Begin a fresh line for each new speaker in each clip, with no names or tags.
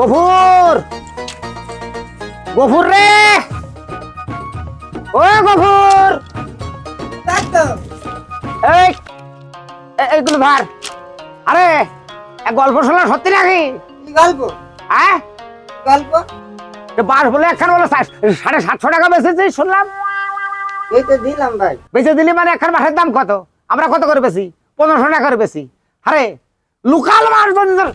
গফুর! গফুর রে! ও গফুর! এই এইগুলো ভার আরে গল্প শোনা সত্যি নাকি?
গল্প?
হ্যাঁ?
গল্প?
বাস বলে একখান বলে সাড়ে সাতশো টাকা বেচেছিস শুনলাম।
এই দিলাম ভাই।
বেচে দিলি মানে একখান বাসের দাম কত? আমরা কত করে বেশি পনেরোশো টাকা করে বেশি আরে লোকাল মাছ যদি তোর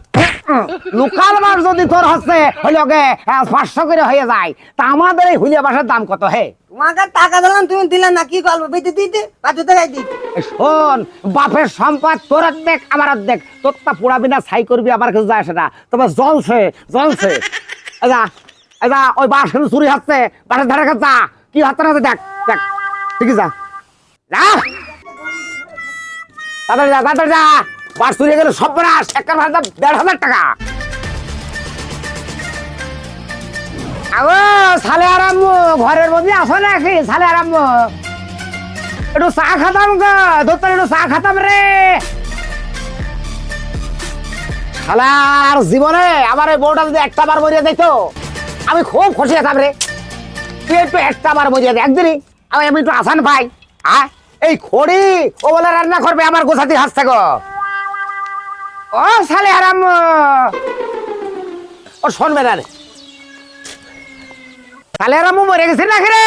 লোকাল মাছ যদি তোর হচ্ছে হইলে ওকে পাঁচশো করে হয়ে যায়। তা আমাদের এই হুলিয়া বাসের দাম কত হে?
তোমাকে টাকা দিলাম তুমি দিলে না কি গল্প বেঁচে দিতে পাঁচশো টাকায় দিতে
এ শোন বাপের সম্পদ তোর দেখ আমার দেখ তোরটা পোড়াবি না ছাই করবি আমার কিছু যায় সেটা তবে জলছে জলছে এদা এদা ওই বাস চুরি হচ্ছে। বাসের ধারে যা। কি হচ্ছে না দেখ দেখ। ঠিক আছে যা। যা। তাড়াতাড়ি যা তাড়াতাড়ি যা। বাস চুরি গেলে সব একটা ভাড়া দাম দেড় হাজার টাকা। আগো, সালে আরাম ঘরের মধ্যে আসো নাকি? সালে আরাম একটু চা খাতাম গো দোতলে একটু চা খাতাম রে। শালার জীবনে আমার এই বউটা যদি একটা বার মরিয়া দিত আমি খুব খুশি হতাম রে। তুই একটু একটা বার মরিয়া দে একদিনই আমি আমি একটু আসান পাই। হ্যাঁ এই খড়ি, ও বলে রান্না করবে আমার গোছাতে হাস থাকো ও সালে হারাম। ও শুনবে না সালে হারাম মরে গেছে রে?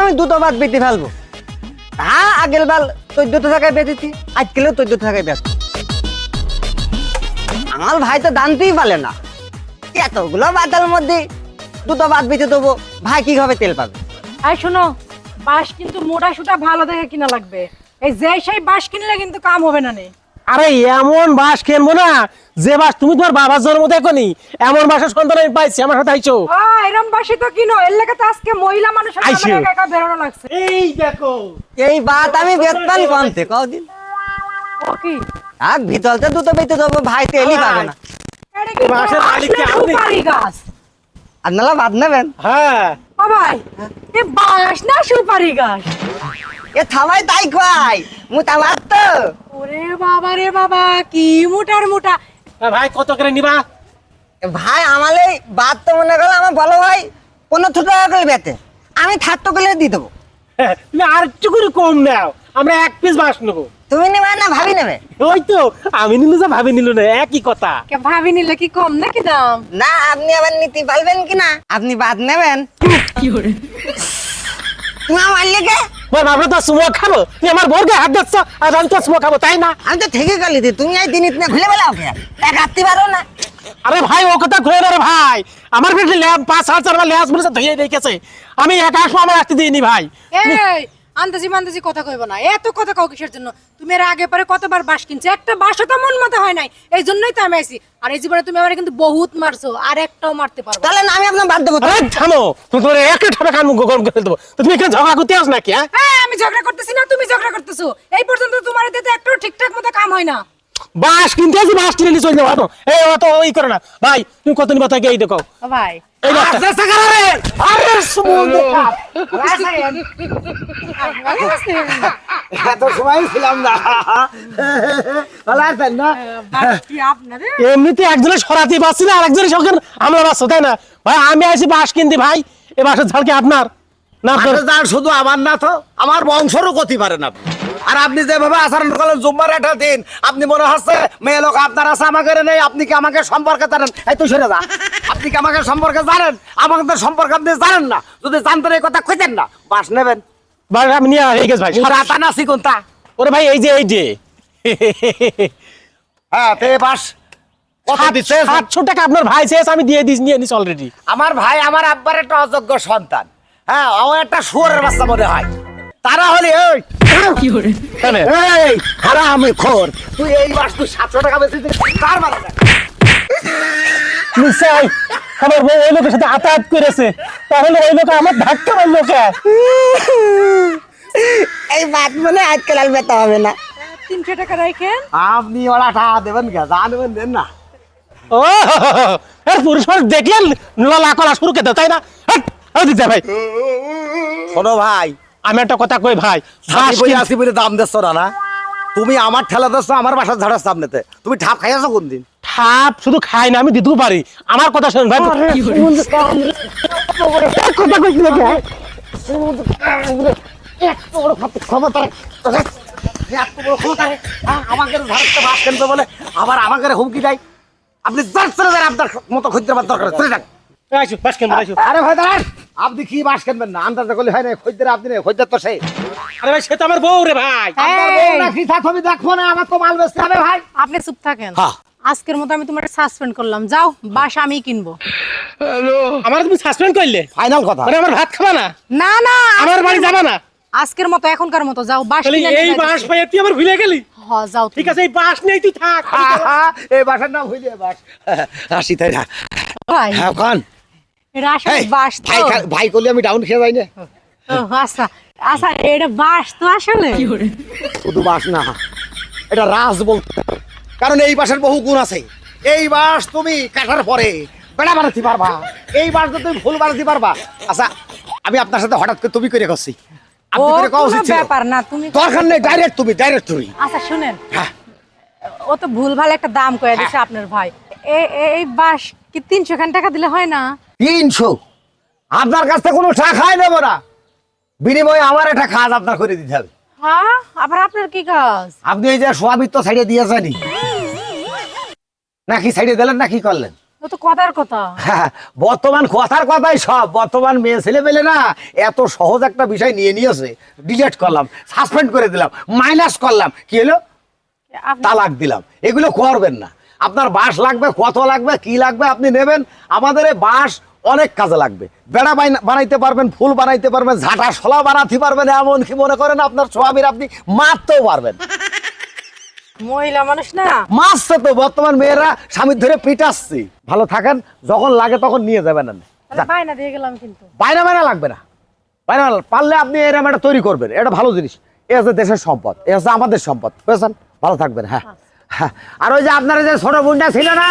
আমি দুটো বাদ বেঁচে ফেলব। আগের বাল টাকায় বেচ আমার ভাই তো জানতেই পারে না। এতগুলো বাতার মধ্যে দুটো বাদ বেঁচে দেবো, ভাই কীভাবে তেল পাবে?
আর শোনো বাঁশ কিন্তু মোটা সুটা ভালো দেখে কিনা লাগবে এই যে সেই বাঁশ কিনলে কিন্তু কাম হবে না নে
আরে এমন বাস কিনবো না যে বাস তুমি তোমার বাবার জন্ম দেখনি এমন বাসের সন্তান আমি পাইছি আমার সাথে আইছো
এরম বাঁশি তো কিনো এর লেগে তো আজকে মহিলা মানুষের
আইসো।
একা বেরোনো লাগছে
এই দেখো
এই বাত আমি বেতন কমতে কদিন
ও কি
আর ভিতরতে দুটো বেঁচে দেবো ভাই তেলই পাবে না
বাঁশ
মালিক কে আপনি?
গাছ
আপনারা বাদ নেবেন
হ্যাঁ
ভাই এ বাঁশ না সুপারি গাছ?
এ থামাই তাই কয় মুতা মার তো
ওরে বাবা রে বাবা কি মোটার মোটা।
ভাই কত করে নিবা?
ভাই আমার এই বাদ তো মনে করো আমার বলো ভাই পনেরো টাকা করে বেতে আমি থার্টো করে দিয়ে দেবো।
হ্যাঁ, তুমি আর একটু করে কম নাও। আমরা এক পিস বাস নেব।
তুমি নেবে না ভাবি নেবে?
ওই তো আমি নিলু যা ভাবি নিলু না একই কথা।
কে ভাবি নিলে কি কম নাকি দাম?
না আপনি আবার নিতে পারবেন কি না আপনি বাদ নেবেন। তুমি আমার লেগে
বল আমরা তো সুমো খাব। তুমি আমার বোরকে হাত দিচ্ছ আর আমি তো সুমো খাব তাই না?
আমি তো ঠিকই গেলি তুমি এই দিন ইতনে ভুলে বেলা ওকে এক আত্মি পারো না।
আরে ভাই ও কথা ঘুরে রে ভাই। আমার বেশি ল্যাব পাঁচ হাজার চার ল্যাস বলেছে ধুয়ে রেখেছে। আমি একা আসব আমার রাখতে দিইনি ভাই।
এই আন্দাজি মান্দাজি কথা কইব না এত কথা কাউ কিসের জন্য? তুমি এর আগে পরে কতবার বাস কিনছো? একটা বাসও তো মন মতো হয় নাই এই জন্যই তো আমি আইছি। আর এই জীবনে তুমি আমার কিন্তু বহুত মারছো আর একটাও মারতে পারব
তাহলে না আমি আপনার বাদ দেবো।
আরে থামো তুমি তোমার একটা ঠাবে কান মুখ গরম করে দেবো। তো তুমি এখানে ঝগড়া করতে আস নাকি হ্যাঁ?
হ্যাঁ আমি ঝগড়া করতেছি না তুমি ঝগড়া করতেছো। এই পর্যন্ত তোমার দিতে একটু ঠিকঠাক মতো কাম হয় না।
বাস কিনতে আসি বাস কিনে নিয়ে চলে যাব এই অত ওই করে না। ভাই তুমি কত নিবা তাকে এই দেখো।
ভাই।
এই দেখো
চেষ্টা করো রে
আরে সুমন দেখা
এত সময় ছিলাম না। ভালো আছেন না?
এমনিতে একজনের সরাতে পারছি না আর একজনের সঙ্গে আমরা বাঁচছো তাই না? ভাই আমি আসি বাস কিনতে ভাই। এ বাসের ঝাড় কি আপনার? না
শুধু আমার না তো আমার বংশরও গতি পারেন আপনি আর আপনি যেভাবে আচরণ করলেন জুম্মার একটা দিন আপনি মনে হচ্ছে মেয়ে লোক আপনার আছে আমাকে নেই আপনি কি আমাকে সম্পর্কে জানেন? এই তো সেরে যা। আপনি কি আমাকে সম্পর্কে জানেন? আমাদের সম্পর্কে আপনি জানেন না। যদি জানতেন এই কথা কইতেন না। বাস নেবেন।
ভাই আমি নিয়ে ভাই
সারা। টানা সিকুনতা
ওরে ভাই এই যে এই যে।
হ্যাঁ তে বাস। কত দিচ্ছে?
সাতশো টাকা আপনার ভাই শেষ আমি দিয়ে দিস নিয়ে নিস অলরেডি
আমার ভাই আমার আব্বার একটা অযোগ্য সন্তান। হ্যাঁ একটা শুয়ারের বাচ্চা মনে হয়। তারা হলে ওই এই হারামি খোর। তুই এই মাস তুই সাতশো টাকা বেশি কার মারা
নিশ্চয় আমার বউ ওই লোকের সাথে করেছে। তাহলে ওই লোক আমার ধাক্কা মারলো কে?
এই বাদ মনে আজকাল আর বেতা হবে না।
তিনশো টাকা রাখেন
আপনি ওরা টাকা দেবেন কে? যা দেবেন দেন না।
ও এর পুরুষ মানুষ দেখলেন লালা কলা শুরু খেতে তাই না? হাট, ওই ভাই।
শোনো ভাই
আমি একটা কথা কই ভাই
আসি বলে দাম দিচ্ছ না না? তুমি আমার ঠেলা দিচ্ছ আমার বাসার ঝাড়ার সামনেতে। তুমি ঠাপ খাইয়াছো কোন দিন
ঠাপ শুধু খাই না আমি দিতেও পারি। আমার কথা শোন ভাই
কথা কইছি নাকি? এত বড় ক্ষমতা এত বড় ক্ষমতা আমাকে ঝাড়তে বাস কেনতে বলে আবার আমাকে হুমকি দেয়। আপনি যার চলে যান আপনার মতো খদ্দের আমার দরকার চলে যান।
আইসো বাস কিনবো আইসো।
আরে ভাই দাঁড়ান। আপনি কি বাস কিনবেন না? আন্দাজে করলে হয় না খদ্দের আপনি নেই খদ্দের তো সেই।
আরে ভাই সে তো আমার বউ রে ভাই।
আপনার বউ না কি থাক দেখব না আমার তো মাল বেচতে হবে ভাই।
আপনি চুপ থাকেন।
হ্যাঁ।
আজকের মতো আমি তোমার সাসপেন্ড করলাম। যাও বাস আমি কিনবো।
আমার তুমি সাসপেন্ড করলে?
ফাইনাল কথা।
মানে আমার ভাত খাবা না?
না না
আমার বাড়ি যাবা না?
আজকের মতো এখনকার মতো যাও বাস
তাহলে
কিনে নিয়ে
এই। বাস পাইয়া তুই আমার ভুলে গেলি?
হ যাও
ঠিক আছে এই বাস নেই তুই থাক।
এই বাসার নাম হইলে বাস। আসি তাই না।
ভাই।
হ্যাঁ খান ভাই করলে আমি ডাউন খেয়ে যাই না।
আচ্ছা আচ্ছা এটা বাস তো আসলে
শুধু বাস না এটা রাজ বলতে কারণ এই বাসের বহু গুণ আছে। এই বাস তুমি কাটার পরে বেড়া বানাতে পারবা। এই বাস তো তুমি ফুল বানাতে পারবা। আচ্ছা আমি আপনার সাথে হঠাৎ করে তুমি করে করছি।
ও
আপনি করে কওয়া উচিত
ব্যাপার না তুমি
দরকার নেই ডাইরেক্ট তুমি ডাইরেক্ট তুমি।
আচ্ছা শুনেন।
হ্যাঁ।
ও তো ভুল ভালো একটা দাম কয়ে দিছে আপনার ভাই। এই বাস কি তিনশো খান টাকা দিলে হয় না?
তিনশো। আপনার কাছ থেকে কোনো টাকাই নেব না। বিনিময়ে আমার একটা খাজ আপনার করে দিতে হবে।
হ্যাঁ? আবার আপনার কি কাজ?
আপনি এই যে সোয়াবিত্ব সাইডে দিয়েছেনি নাকি দিলেন না কি করলেন?
তো কথার কথা।
হ্যাঁ, বর্তমান কথার কথাই সব। বর্তমান মেয়ে ছেলে পেলে না এত সহজ একটা বিষয় নিয়ে নিয়েছে। ডিলেট করলাম সাসপেন্ড করে দিলাম মাইনাস করলাম। কি হলো? তালাক দিলাম। এগুলো করবেন না। আপনার বাস লাগবে কত লাগবে কি লাগবে আপনি নেবেন। আমাদের বাঁশ অনেক কাজে লাগবে। বেড়া বানাইতে পারবেন ফুল বানাইতে পারবেন ঝাঁটা শলা বানাতে পারবেন এমন কি মনে করেন আপনার স্বামীর আপনি মারতেও পারবেন।
মহিলা মানুষ না?
মারছে তো বর্তমান মেয়েরা স্বামীর ধরে পিটাচ্ছে। ভালো থাকেন যখন লাগে তখন নিয়ে যাবেন
বায়না দিয়ে গেলাম কিন্তু।
বাইনা বাইনা লাগবে না। বাইনা পারলে আপনি এরকম একটা তৈরি করবেন। এটা ভালো জিনিস। এ হচ্ছে দেশের সম্পদ এ হচ্ছে আমাদের সম্পদ। বুঝেছেন? ভালো থাকবেন হ্যাঁ। হ্যাঁ। আর ওই যে আপনার যে ছোট বোনটা ছিল না?